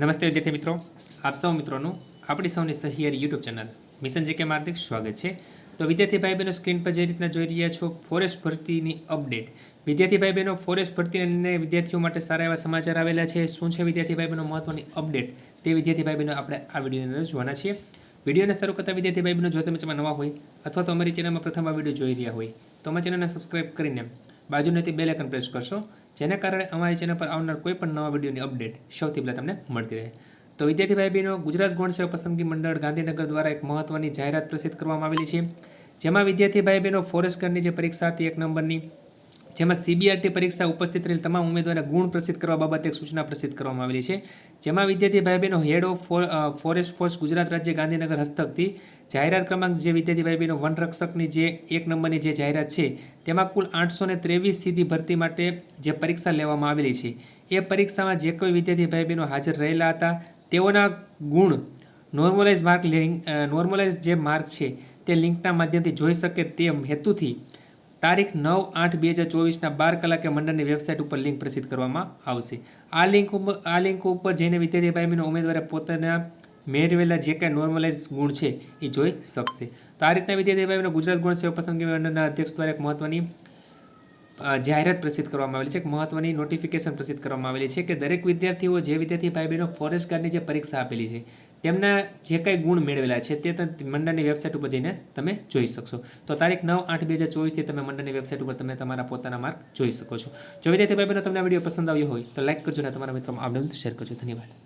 નમસ્તે વિદ્યાર્થી મિત્રો. આપ સૌ મિત્રોનું, આપણી સૌની સહિયારી યુટ્યુબ ચેનલ મિશન જે કે હાર્દિક સ્વાગત છે. તો વિદ્યાર્થી ભાઈ બહેનો સ્ક્રીન પર જે રીતના જોઈ રહ્યા છો, ફોરેસ્ટ ભરતીની અપડેટ. વિદ્યાર્થી ભાઈ બહેનો ફોરેસ્ટ ભરતી અને વિદ્યાર્થીઓ માટે સારા એવા સમાચાર આવેલા છે. શું છે વિદ્યાર્થી ભાઈ બહેનો મહત્વની અપડેટ? તે વિદ્યાર્થી ભાઈ બહેનો આપણે આ વિડીયોની અંદર જોવાના છીએ. વિડીયોને શરૂ કરતા વિદ્યાર્થી ભાઈ બહેનો જો તમે ચેનલમાં નવા હોય અથવા તો અમારી ચેનલમાં પ્રથમ આ વીડિયો જોઈ રહ્યા હોય, તો અમારી ચેનલને સબસ્ક્રાઈબ કરીને બાજુનેથી બે લેકન પ્રેસ કરશો. જેના કારણે અમારી ચેનલ પર આવનાર કોઈ પણ નવા વિડીયોની અપડેટ સૌથી પહેલાં તમને મળતી રહે. તો વિદ્યાર્થી ભાઈ બહેનો ગુજરાત ગૌણ સેવા પસંદગી મંડળ ગાંધીનગર દ્વારા એક મહત્વની જાહેરાત પ્રસિદ્ધ કરવામાં આવેલી છે. જેમાં વિદ્યાર્થી ભાઈ બહેનો ફોરેસ્ટ ગાર્ડની જે પરીક્ષા હતી એક નંબરની જેમાં સીબીઆરટી પરીક્ષા ઉપસ્થિત રહેલ તમામ ઉમેદવારોને ગુણ પ્રસિદ્ધ કરવા બાબતે એક સૂચના પ્રસિદ્ધ કરવામાં આવેલી છે. જેમાં વિદ્યાર્થી ભાઈ બહેનો head of forest force Gujarat રાજ્ય ગાંધીનગર હસ્તકથી જાહેરાત ક્રમાંક જે વિદ્યાર્થી ભાઈ બહેનો વન રક્ષકની જે એક નંબરની જે જાહેરાત છે, તેમાં કુલ આઠસો ને ત્રેવીસ સીધી ભરતી માટે જે પરીક્ષા લેવામાં આવેલી છે. એ પરીક્ષામાં જે કોઈ વિદ્યાર્થી ભાઈ બહેનો હાજર રહેલા હતા, તેઓના ગુણ નોર્મલાઇઝ માર્ક નોર્મલાઇઝ જે માર્ક છે, તે લિંકના માધ્યમથી જોઈ શકે તે હેતુથી તારીખ નવ આઠ બે હજાર ચોવીસના બાર કલાકે મંડળની વેબસાઇટ ઉપર લિંક પ્રસિદ્ધ કરવામાં આવશે. આ લિંક આ લિંક ઉપર જઈને વિદ્યાર્થી ભાઈ ઉમેદવારે પોતાના મેળવેલા જે કાંઈ નોર્મલાઇઝ ગુણ છે એ જોઈ શકશે. તો આ રીતના વિદ્યાર્થી ભાઈ ગુજરાત ગુણ સેવા પસંદગી મંડળના અધ્યક્ષ દ્વારા એક મહત્વની જાહેરાત પ્રસિદ્ધ કરવામાં આવેલી છે. એક મહત્વની નોટિફિકેશન પ્રસિદ્ધ કરવામાં આવેલી છે કે દરેક વિદ્યાર્થીઓ જે વિદ્યાર્થી ભાઈ બહેનો ફોરેસ્ટ ગાર્ડની જે પરીક્ષા આપેલી છે તેમના જે કાંઈ ગુણ મેળવેલા છે તે મંડળની વેબસાઇટ ઉપર જઈને તમે જોઈ શકશો. તો તારીખ નવ આઠ બે હજાર ચોવીસથી તમે મંડળની વેબસાઇટ ઉપર તમે તમારા પોતાના માર્ક જોઈ શકો છો. જો વિદ્યાર્થી ભાઈ બહેનો તમને આ વીડિયો પસંદ આવ્યો હોય તો લાઇક કરજો અને તમારા મિત્રો આ શેર કરજો. ધન્યવાદ.